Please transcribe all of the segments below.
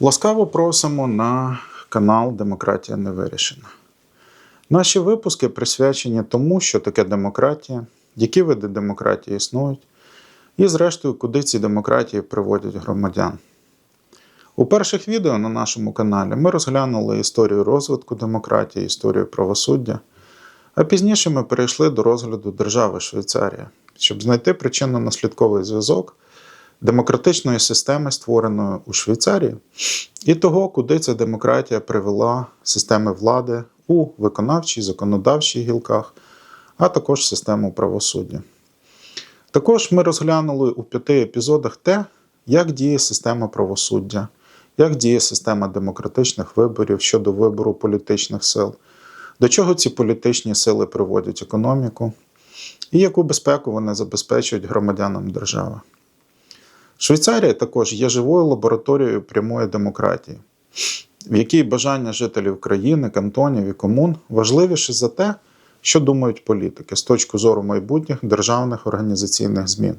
Ласкаво просимо на канал Демократія не вирішена. Наші випуски присвячені тому, що таке демократія, які види демократії існують, і, зрештою, куди ці демократії приводять громадян. У перших відео на нашому каналі ми розглянули історію розвитку демократії, історію правосуддя, а пізніше ми перейшли до розгляду держави Швейцарія, щоб знайти причинно-наслідковий зв'язок демократичної системи, створеної у Швейцарії, і того, куди ця демократія привела системи влади у виконавчій, законодавчій гілках, а також систему правосуддя. Також ми розглянули у п'яти епізодах те, як діє система правосуддя, як діє система демократичних виборів щодо вибору політичних сил, до чого ці політичні сили приводять економіку, і яку безпеку вони забезпечують громадянам держави. Швейцарія також є живою лабораторією прямої демократії, в якій бажання жителів країни, кантонів і комун важливіше за те, що думають політики з точки зору майбутніх державних організаційних змін.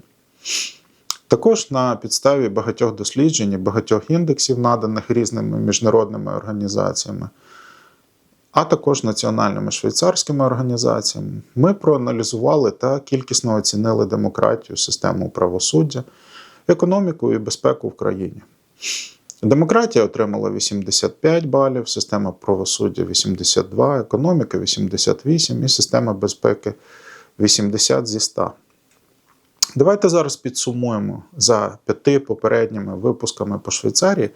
Також на підставі багатьох досліджень багатьох індексів, наданих різними міжнародними організаціями, а також національними швейцарськими організаціями, ми проаналізували та кількісно оцінили демократію, систему правосуддя, економіку і безпеку в країні. Демократія отримала 85 балів, система правосуддя 82, економіка 88 і система безпеки 80 зі 100. Давайте зараз підсумуємо за п'яти попередніми випусками по Швейцарії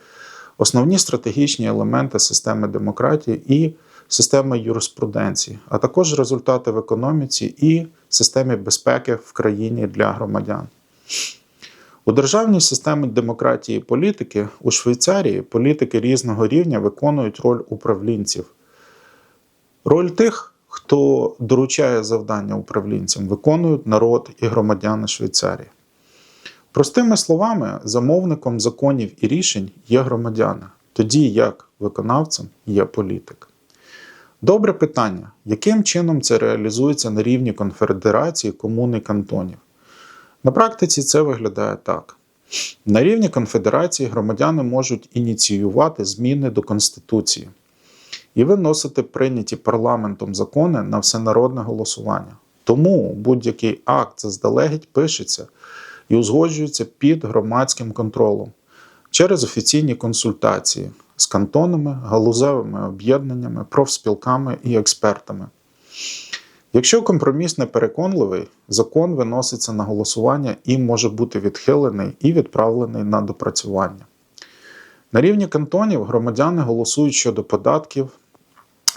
основні стратегічні елементи системи демократії і системи юриспруденції, а також результати в економіці і системі безпеки в країні для громадян. У державній системі демократії і політики у Швейцарії політики різного рівня виконують роль управлінців. Роль тих, хто доручає завдання управлінцям, виконують народ і громадяни Швейцарії. Простими словами, замовником законів і рішень є громадяни, тоді як виконавцем є політик. Добре питання, яким чином це реалізується на рівні конфедерації комун і кантонів? На практиці це виглядає так. На рівні конфедерації громадяни можуть ініціювати зміни до Конституції і виносити прийняті парламентом закони на всенародне голосування. Тому будь-який акт заздалегідь пишеться і узгоджується під громадським контролем через офіційні консультації з кантонами, галузевими об'єднаннями, профспілками і експертами. Якщо компроміс не переконливий, закон виноситься на голосування і може бути відхилений і відправлений на допрацювання. На рівні кантонів громадяни голосують щодо податків,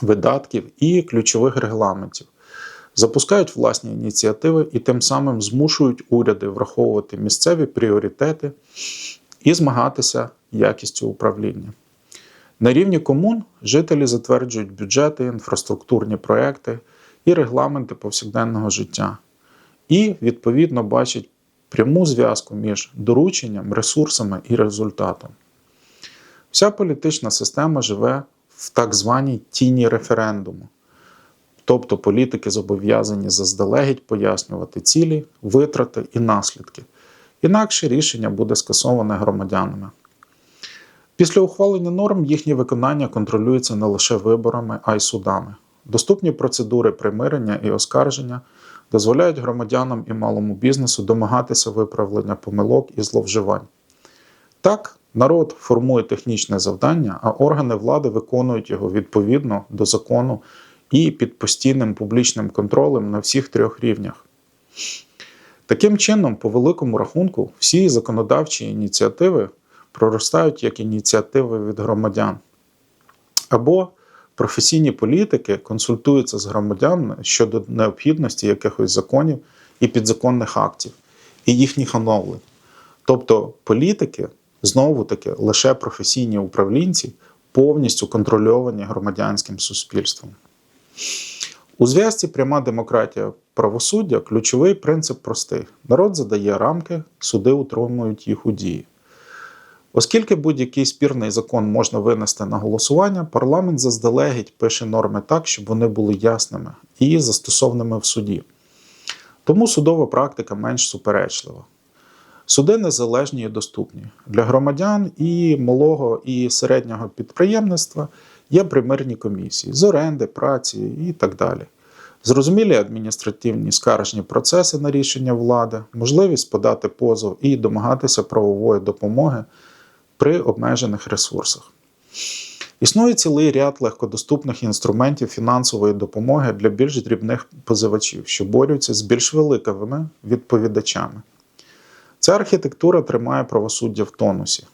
видатків і ключових регламентів, запускають власні ініціативи і тим самим змушують уряди враховувати місцеві пріоритети і змагатися якістю управління. На рівні комун жителі затверджують бюджети, інфраструктурні проекти і регламенти повсякденного життя, і, відповідно, бачать пряму зв'язку між дорученням, ресурсами і результатом. Вся політична система живе в так званій тіні референдуму. Тобто політики зобов'язані заздалегідь пояснювати цілі, витрати і наслідки. Інакше рішення буде скасоване громадянами. Після ухвалення норм їхнє виконання контролюється не лише виборами, а й судами. Доступні процедури примирення і оскарження дозволяють громадянам і малому бізнесу домагатися виправлення помилок і зловживань. Так, народ формує технічне завдання, а органи влади виконують його відповідно до закону і під постійним публічним контролем на всіх трьох рівнях. Таким чином, по великому рахунку, всі законодавчі ініціативи проростають як ініціативи від громадян. Або професійні політики консультуються з громадянами щодо необхідності якихось законів і підзаконних актів, і їхніх оновлень. Тобто політики, знову таки, лише професійні управлінці, повністю контрольовані громадянським суспільством. У зв'язці пряма демократія правосуддя ключовий принцип простий: народ задає рамки, суди утримують їх у дії. Оскільки будь-який спірний закон можна винести на голосування, парламент заздалегідь пише норми так, щоб вони були ясними і застосовними в суді. Тому судова практика менш суперечлива. Суди незалежні і доступні. Для громадян і малого і середнього підприємництва є примирні комісії з оренди, праці і так далі. Зрозумілі адміністративні скаржні процеси на рішення влади, можливість подати позов і домагатися правової допомоги при обмежених ресурсах. Існує цілий ряд легкодоступних інструментів фінансової допомоги для більш дрібних позивачів, що борються з більш великими відповідачами. Ця архітектура тримає правосуддя в тонусі.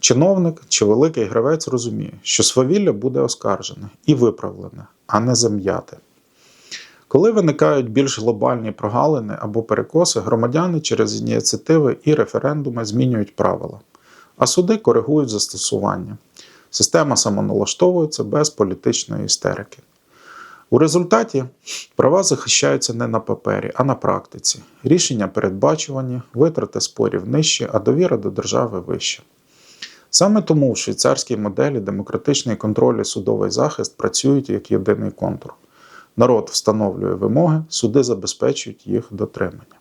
Чиновник чи великий гравець розуміє, що свавілля буде оскаржене і виправлене, а не зам'яте. Коли виникають більш глобальні прогалини або перекоси, громадяни через ініціативи і референдуми змінюють правила, а суди коригують застосування. Система самоналаштовується без політичної істерики. У результаті права захищаються не на папері, а на практиці. Рішення передбачувані, витрати спорів нижчі, а довіра до держави вища. Саме тому в швейцарській моделі демократичний контроль і судовий захист працюють як єдиний контур. Народ встановлює вимоги, суди забезпечують їх дотримання.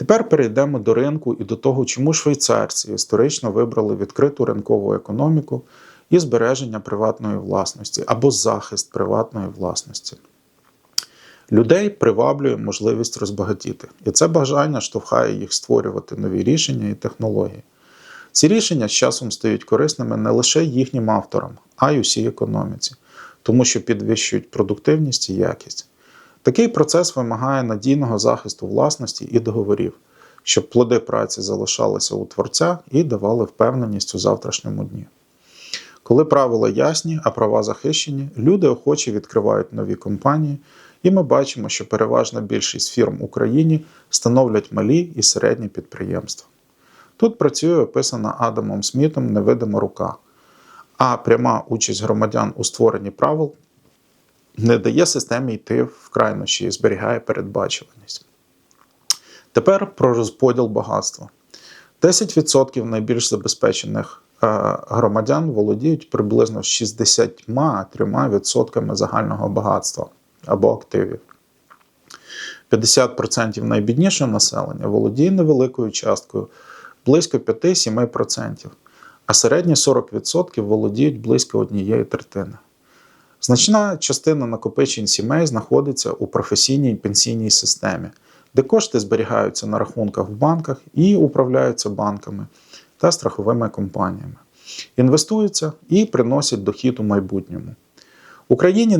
Тепер перейдемо до ринку і до того, чому швейцарці історично вибрали відкриту ринкову економіку і збереження приватної власності або захист приватної власності. Людей приваблює можливість розбагатіти, і це бажання штовхає їх створювати нові рішення і технології. Ці рішення з часом стають корисними не лише їхнім авторам, а й усій економіці, тому що підвищують продуктивність і якість. Такий процес вимагає надійного захисту власності і договорів, щоб плоди праці залишалися у творця і давали впевненість у завтрашньому дні. Коли правила ясні, а права захищені, люди охоче відкривають нові компанії, і ми бачимо, що переважна більшість фірм в Україні становлять малі і середні підприємства. Тут працює описана Адамом Смітом невидима рука, а пряма участь громадян у створенні правил не дає системі йти в крайнощі зберігає передбачуваність. Тепер про розподіл багатства. 10% найбільш забезпечених е, громадян володіють приблизно 63% загального багатства або активів. 50% найбіднішого населення володіє невеликою часткою близько 5-7%, а середні 40% володіють близько однієї третини. Значна частина накопичень сімей знаходиться у професійній пенсійній системі, де кошти зберігаються на рахунках в банках і управляються банками та страховими компаніями, інвестуються і приносять дохід у майбутньому. В Україні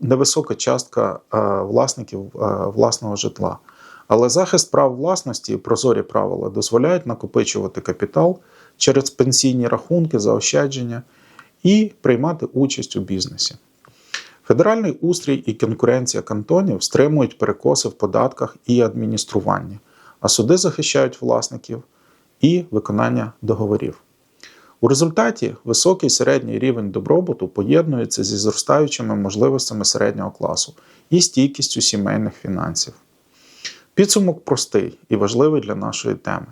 невисока частка власників власного житла, але захист прав власності і прозорі правила дозволяють накопичувати капітал через пенсійні рахунки, заощадження і приймати участь у бізнесі. Федеральний устрій і конкуренція кантонів стримують перекоси в податках і адмініструванні, а суди захищають власників і виконання договорів. У результаті високий середній рівень добробуту поєднується зі зростаючими можливостями середнього класу і стійкістю сімейних фінансів. Підсумок простий і важливий для нашої теми.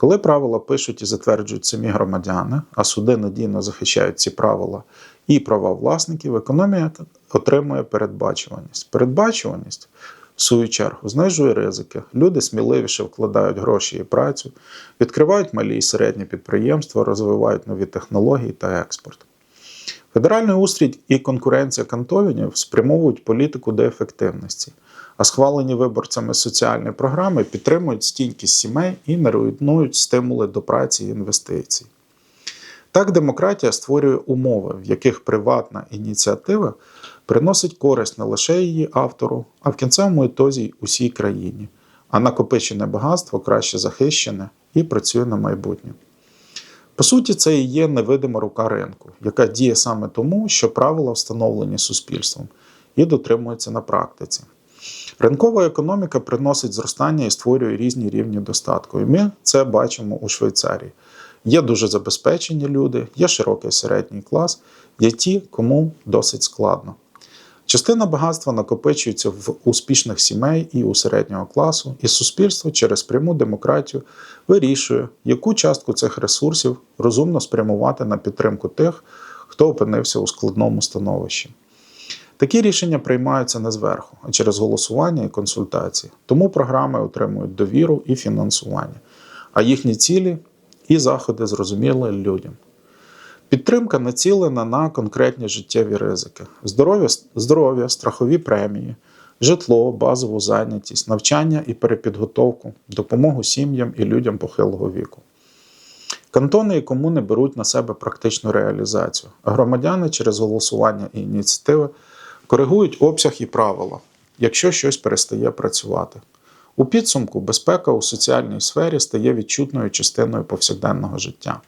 Коли правила пишуть і затверджують самі громадяни, а суди надійно захищають ці правила і права власників, економія отримує передбачуваність. Передбачуваність, в свою чергу, знижує ризики. Люди сміливіше вкладають гроші і працю, відкривають малі і середні підприємства, розвивають нові технології та експорт. Федеральний устрій і конкуренція кантонів спрямовують політику до ефективності а схвалені виборцями соціальні програми підтримують стійкість сімей і не руйнують стимули до праці і інвестицій. Так, демократія створює умови, в яких приватна ініціатива приносить користь не лише її автору, а в кінцевому ітозі й усій країні, а накопичене багатство краще захищене і працює на майбутнє. По суті, це і є невидима рука ринку, яка діє саме тому, що правила встановлені суспільством і дотримуються на практиці. Ринкова економіка приносить зростання і створює різні рівні достатку. І ми це бачимо у Швейцарії. Є дуже забезпечені люди, є широкий середній клас, є ті, кому досить складно. Частина багатства накопичується в успішних сімей і у середнього класу, і суспільство через пряму демократію вирішує, яку частку цих ресурсів розумно спрямувати на підтримку тих, хто опинився у складному становищі. Такі рішення приймаються не зверху, а через голосування і консультації. Тому програми отримують довіру і фінансування, а їхні цілі і заходи зрозуміли людям. Підтримка націлена на конкретні життєві ризики: здоров'я, здоров'я, страхові премії, житло, базову зайнятість, навчання і перепідготовку, допомогу сім'ям і людям похилого віку. Кантони і комуни беруть на себе практичну реалізацію, а громадяни через голосування і ініціативи коригують обсяг і правила, якщо щось перестає працювати. У підсумку безпека у соціальній сфері стає відчутною частиною повсякденного життя.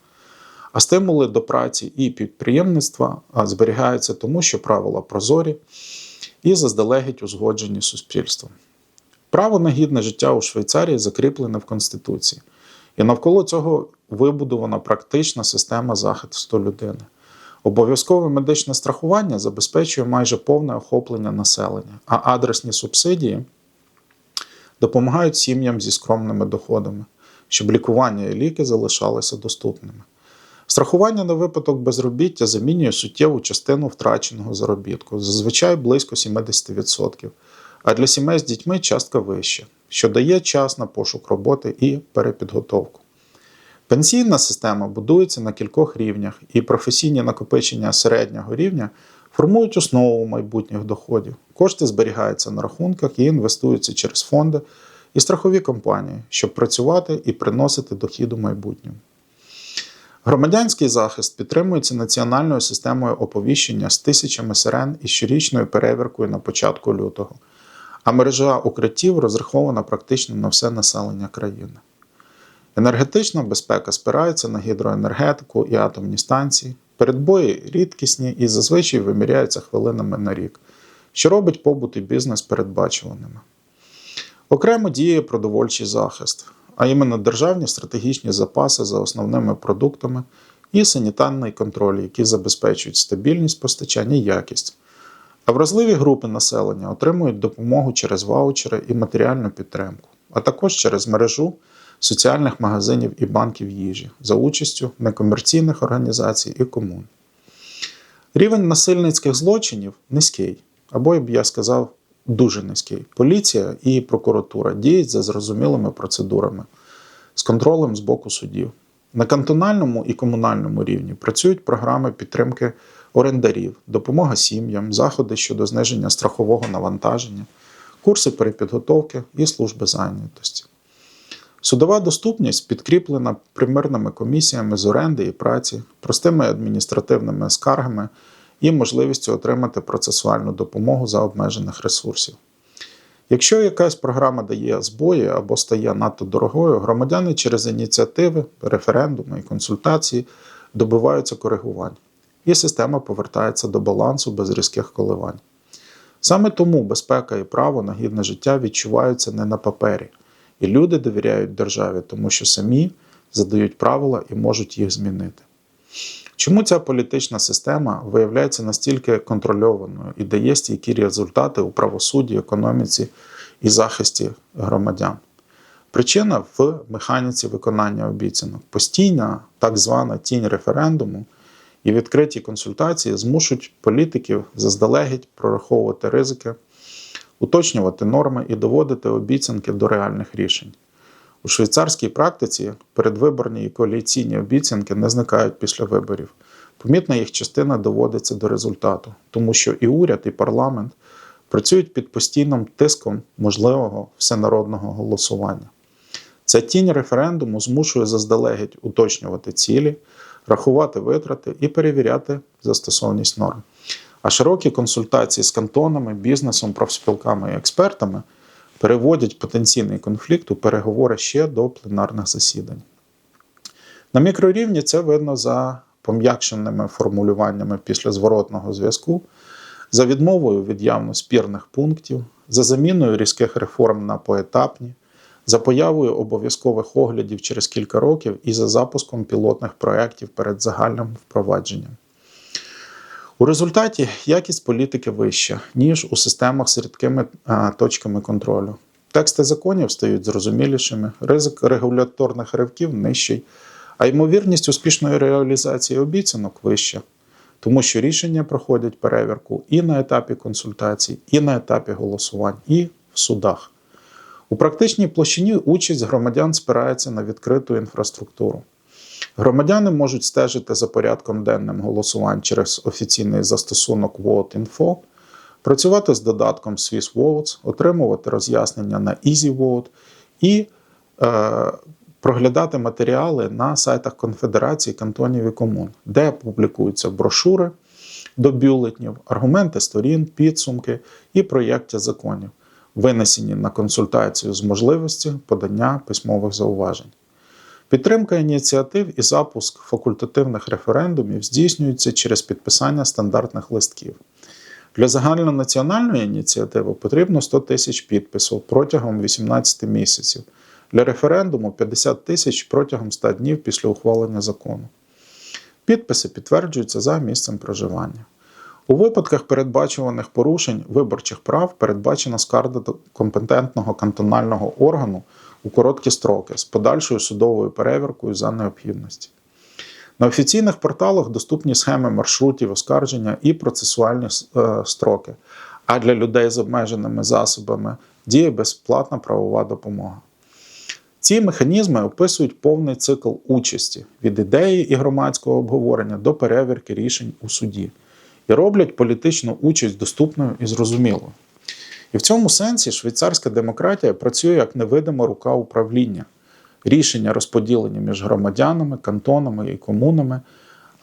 А стимули до праці і підприємництва зберігаються тому, що правила прозорі і заздалегідь узгоджені суспільством. Право на гідне життя у Швейцарії закріплене в Конституції, і навколо цього вибудована практична система захисту людини. Обов'язкове медичне страхування забезпечує майже повне охоплення населення, а адресні субсидії допомагають сім'ям зі скромними доходами, щоб лікування і ліки залишалися доступними. Страхування на випадок безробіття замінює суттєву частину втраченого заробітку, зазвичай близько 70%, а для сімей з дітьми частка вища, що дає час на пошук роботи і перепідготовку. Пенсійна система будується на кількох рівнях, і професійні накопичення середнього рівня формують основу майбутніх доходів. Кошти зберігаються на рахунках і інвестуються через фонди і страхові компанії, щоб працювати і приносити дохід у майбутньому. Громадянський захист підтримується національною системою оповіщення з тисячами сирен і щорічною перевіркою на початку лютого, а мережа укриттів розрахована практично на все населення країни. Енергетична безпека спирається на гідроенергетику і атомні станції. Передбої рідкісні і зазвичай виміряються хвилинами на рік, що робить побут і бізнес передбачуваними. Окремо діє продовольчий захист, а іменно державні стратегічні запаси за основними продуктами і санітарний контроль, які забезпечують стабільність постачання і якість. А вразливі групи населення отримують допомогу через ваучери і матеріальну підтримку, а також через мережу соціальних магазинів і банків їжі за участю некомерційних організацій і комун. Рівень насильницьких злочинів низький, або, я б я сказав, дуже низький. Поліція і прокуратура діють за зрозумілими процедурами з контролем з боку судів. На кантональному і комунальному рівні працюють програми підтримки орендарів, допомога сім'ям, заходи щодо зниження страхового навантаження, курси перепідготовки і служби зайнятості. Судова доступність підкріплена примирними комісіями з оренди і праці, простими адміністративними скаргами і можливістю отримати процесуальну допомогу за обмежених ресурсів. Якщо якась програма дає збої або стає надто дорогою, громадяни через ініціативи, референдуми і консультації добиваються коригувань, і система повертається до балансу без різких коливань. Саме тому безпека і право на гідне життя відчуваються не на папері. І люди довіряють державі, тому що самі задають правила і можуть їх змінити. Чому ця політична система виявляється настільки контрольованою і дає стійкі результати у правосудді, економіці і захисті громадян? Причина в механіці виконання обіцянок. Постійна так звана тінь референдуму і відкриті консультації змушують політиків заздалегідь прораховувати ризики уточнювати норми і доводити обіцянки до реальних рішень. У швейцарській практиці передвиборні і коаліційні обіцянки не зникають після виборів. Помітна їх частина доводиться до результату, тому що і уряд, і парламент працюють під постійним тиском можливого всенародного голосування. Ця тінь референдуму змушує заздалегідь уточнювати цілі, рахувати витрати і перевіряти застосовність норм. А широкі консультації з кантонами, бізнесом, профспілками і експертами переводять потенційний конфлікт у переговори ще до пленарних засідань. На мікрорівні це видно за пом'якшеними формулюваннями після зворотного зв'язку, за відмовою від явно спірних пунктів, за заміною різких реформ на поетапні, за появою обов'язкових оглядів через кілька років і за запуском пілотних проєктів перед загальним впровадженням. У результаті якість політики вища, ніж у системах з рідкими точками контролю. Тексти законів стають зрозумілішими, ризик регуляторних ривків нижчий, а ймовірність успішної реалізації обіцянок вища. тому що рішення проходять перевірку і на етапі консультацій, і на етапі голосувань, і в судах. У практичній площині участь громадян спирається на відкриту інфраструктуру. Громадяни можуть стежити за порядком денним голосувань через офіційний застосунок VoteInfo, працювати з додатком SwissVotes, отримувати роз'яснення на EasyVote і е, проглядати матеріали на сайтах Конфедерації кантонів і комун, де публікуються брошури до бюлетнів, аргументи сторін, підсумки і проєкти законів, винесені на консультацію з можливістю подання письмових зауважень. Підтримка ініціатив і запуск факультативних референдумів здійснюється через підписання стандартних листків. Для загальнонаціональної ініціативи потрібно 100 тисяч підписів протягом 18 місяців. Для референдуму 50 тисяч протягом 100 днів після ухвалення закону. Підписи підтверджуються за місцем проживання. У випадках передбачуваних порушень виборчих прав передбачена скарга компетентного кантонального органу у короткі строки з подальшою судовою перевіркою за необхідності. На офіційних порталах доступні схеми маршрутів оскарження і процесуальні е, строки, а для людей з обмеженими засобами діє безплатна правова допомога. Ці механізми описують повний цикл участі від ідеї і громадського обговорення до перевірки рішень у суді і роблять політичну участь доступною і зрозумілою. І в цьому сенсі швейцарська демократія працює як невидима рука управління. Рішення розподілені між громадянами, кантонами і комунами,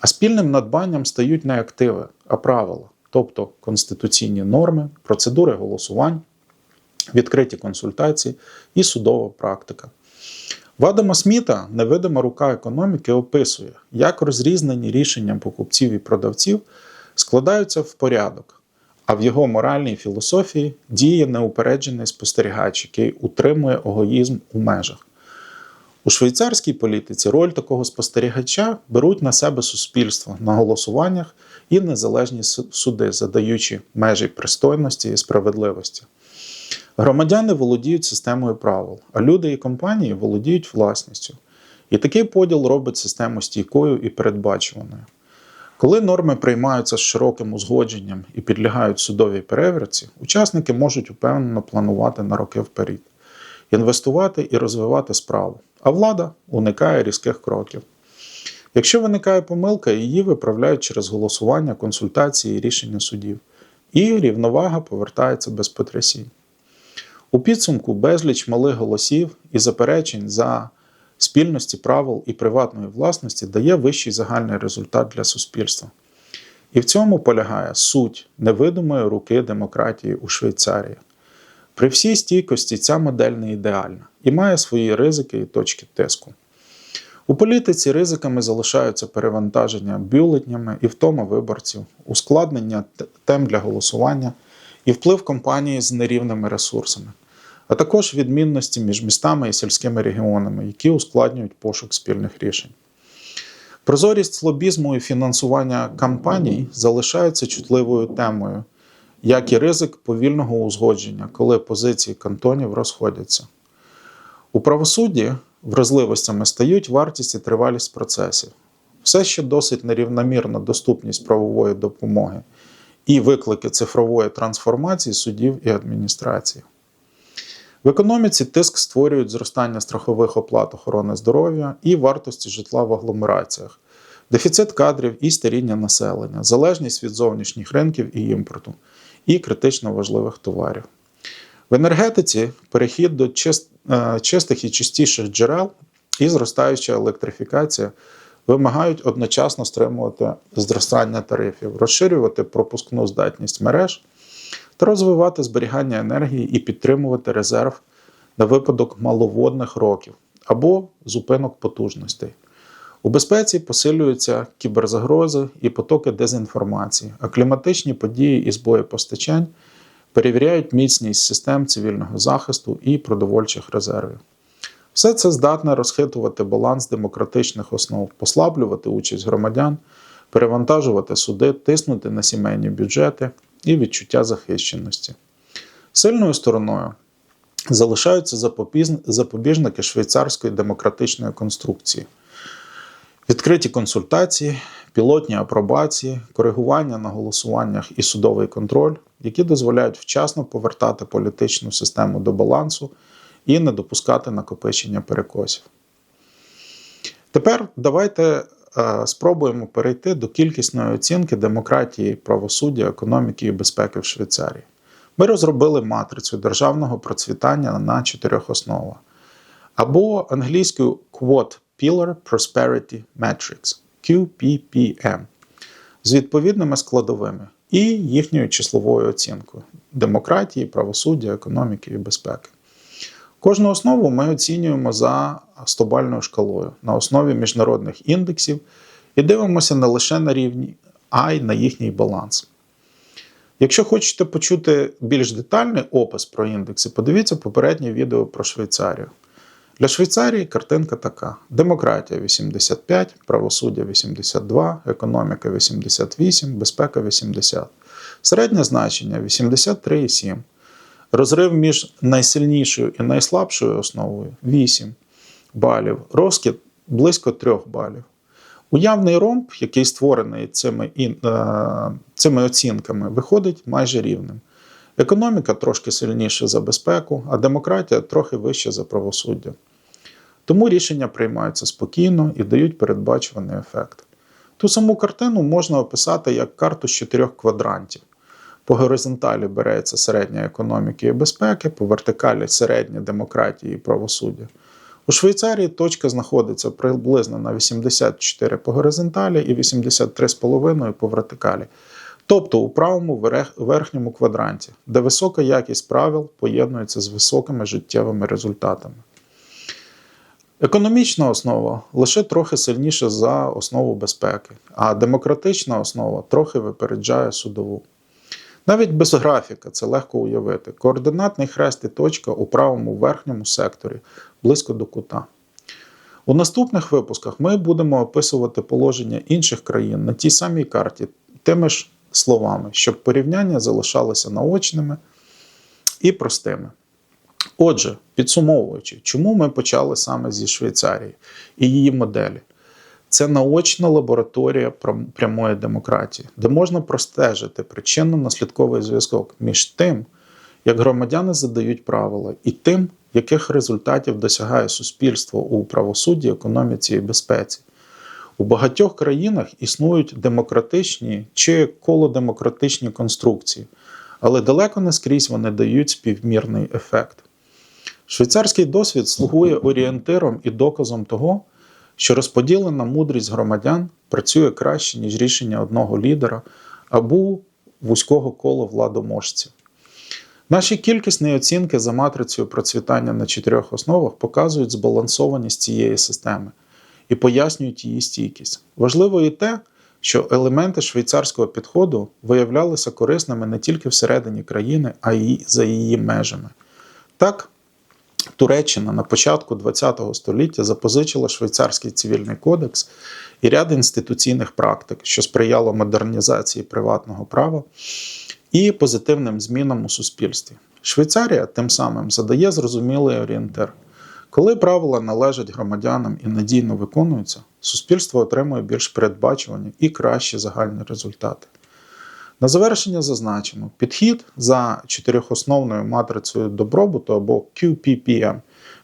а спільним надбанням стають не активи, а правила, тобто конституційні норми, процедури голосувань, відкриті консультації і судова практика. В Адама Сміта невидима рука економіки описує, як розрізнені рішення покупців і продавців складаються в порядок, а в його моральній філософії діє неупереджений спостерігач, який утримує егоїзм у межах. У швейцарській політиці роль такого спостерігача беруть на себе суспільство на голосуваннях і незалежні суди, задаючи межі пристойності і справедливості. Громадяни володіють системою правил, а люди і компанії володіють власністю. І такий поділ робить систему стійкою і передбачуваною. Коли норми приймаються з широким узгодженням і підлягають судовій перевірці, учасники можуть упевнено планувати на роки вперед, інвестувати і розвивати справу, а влада уникає різких кроків. Якщо виникає помилка, її виправляють через голосування, консультації і рішення судів, і рівновага повертається без потрясінь. У підсумку безліч малих голосів і заперечень за спільності правил і приватної власності дає вищий загальний результат для суспільства. І в цьому полягає суть невидимої руки демократії у Швейцарії. При всій стійкості ця модель не ідеальна і має свої ризики і точки тиску. У політиці ризиками залишаються перевантаження бюлетнями і втома виборців, ускладнення тем для голосування і вплив компанії з нерівними ресурсами а також відмінності між містами і сільськими регіонами, які ускладнюють пошук спільних рішень. Прозорість лобізму і фінансування кампаній залишаються чутливою темою, як і ризик повільного узгодження, коли позиції кантонів розходяться. У правосудді вразливостями стають вартість і тривалість процесів, все ще досить нерівномірна доступність правової допомоги і виклики цифрової трансформації судів і адміністрації. В економіці тиск створюють зростання страхових оплат охорони здоров'я і вартості житла в агломераціях, дефіцит кадрів і старіння населення, залежність від зовнішніх ринків і імпорту, і критично важливих товарів. В енергетиці перехід до е, чистих і чистіших джерел і зростаюча електрифікація вимагають одночасно стримувати зростання тарифів, розширювати пропускну здатність мереж та розвивати зберігання енергії і підтримувати резерв на випадок маловодних років або зупинок потужностей. У безпеці посилюються кіберзагрози і потоки дезінформації, а кліматичні події із боєпостачань перевіряють міцність систем цивільного захисту і продовольчих резервів. Все це здатне розхитувати баланс демократичних основ, послаблювати участь громадян, перевантажувати суди, тиснути на сімейні бюджети і відчуття захищеності. Сильною стороною залишаються запобіжники швейцарської демократичної конструкції. Відкриті консультації, пілотні апробації, коригування на голосуваннях і судовий контроль, які дозволяють вчасно повертати політичну систему до балансу і не допускати накопичення перекосів. Тепер давайте спробуємо перейти до кількісної оцінки демократії, правосуддя, економіки і безпеки в Швейцарії. Ми розробили матрицю державного процвітання на чотирьох основах або англійською Quad Pillar Prosperity Matrix QPPM з відповідними складовими і їхньою числовою оцінкою демократії, правосуддя, економіки і безпеки. Кожну основу ми оцінюємо за стобальною шкалою на основі міжнародних індексів і дивимося не лише на рівні, а й на їхній баланс. Якщо хочете почути більш детальний опис про індекси, подивіться попереднє відео про Швейцарію. Для Швейцарії картинка така: демократія 85, правосуддя 82, економіка 88, безпека 80. Середнє значення 83,7. Розрив між найсильнішою і найслабшою основою 8 балів. Розкид близько 3 балів. Уявний ромб, який створений цими, е, цими оцінками, виходить майже рівним. Економіка трошки сильніша за безпеку, а демократія трохи вища за правосуддя. Тому рішення приймаються спокійно і дають передбачуваний ефект. Ту саму картину можна описати як карту з чотирьох квадрантів. По горизонталі береться середня економіки і безпеки, по вертикалі середня демократії і правосуддя. У Швейцарії точка знаходиться приблизно на 84 по горизонталі і 83,5 по вертикалі. Тобто у правому верхньому квадранті, де висока якість правил поєднується з високими життєвими результатами. Економічна основа лише трохи сильніша за основу безпеки, а демократична основа трохи випереджає судову. Навіть без графіка це легко уявити. Координатний хрест і точка у правому верхньому секторі близько до кута. У наступних випусках ми будемо описувати положення інших країн на тій самій карті тими ж словами, щоб порівняння залишалися наочними і простими. Отже, підсумовуючи, чому ми почали саме зі Швейцарії і її моделі? Це наочна лабораторія прямої демократії, де можна простежити причинно-наслідковий зв'язок між тим, як громадяни задають правила, і тим, яких результатів досягає суспільство у правосудді, економіці і безпеці. У багатьох країнах існують демократичні чи колодемократичні конструкції, але далеко не скрізь вони дають співмірний ефект. Швейцарський досвід слугує орієнтиром і доказом того, що розподілена мудрість громадян працює краще, ніж рішення одного лідера або вузького кола владоможців. Наші кількісні оцінки за матрицею процвітання на чотирьох основах показують збалансованість цієї системи і пояснюють її стійкість. Важливо і те, що елементи швейцарського підходу виявлялися корисними не тільки всередині країни, а й за її межами. Так, Туреччина на початку ХХ століття запозичила швейцарський цивільний кодекс і ряд інституційних практик, що сприяло модернізації приватного права і позитивним змінам у суспільстві. Швейцарія тим самим задає зрозумілий орієнтир. Коли правила належать громадянам і надійно виконуються, суспільство отримує більш передбачувані і кращі загальні результати. На завершення зазначено, підхід за чотирьохосновною матрицею добробуту або QPPM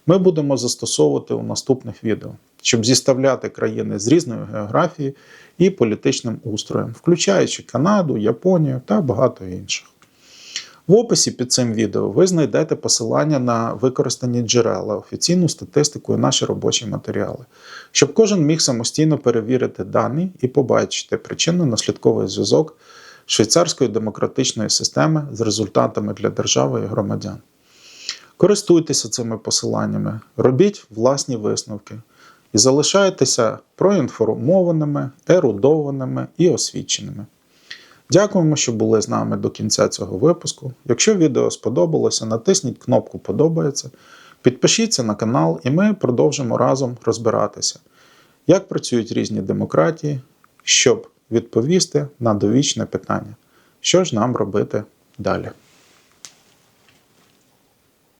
ми будемо застосовувати у наступних відео, щоб зіставляти країни з різною географією і політичним устроєм, включаючи Канаду, Японію та багато інших. В описі під цим відео ви знайдете посилання на використані джерела, офіційну статистику і наші робочі матеріали, щоб кожен міг самостійно перевірити дані і побачити причинно-наслідковий зв'язок швейцарської демократичної системи з результатами для держави і громадян. Користуйтеся цими посиланнями, робіть власні висновки і залишайтеся проінформованими, ерудованими і освіченими. Дякуємо, що були з нами до кінця цього випуску. Якщо відео сподобалося, натисніть кнопку Подобається, підпишіться на канал, і ми продовжимо разом розбиратися, як працюють різні демократії, щоб відповісти на довічне питання, що ж нам робити далі.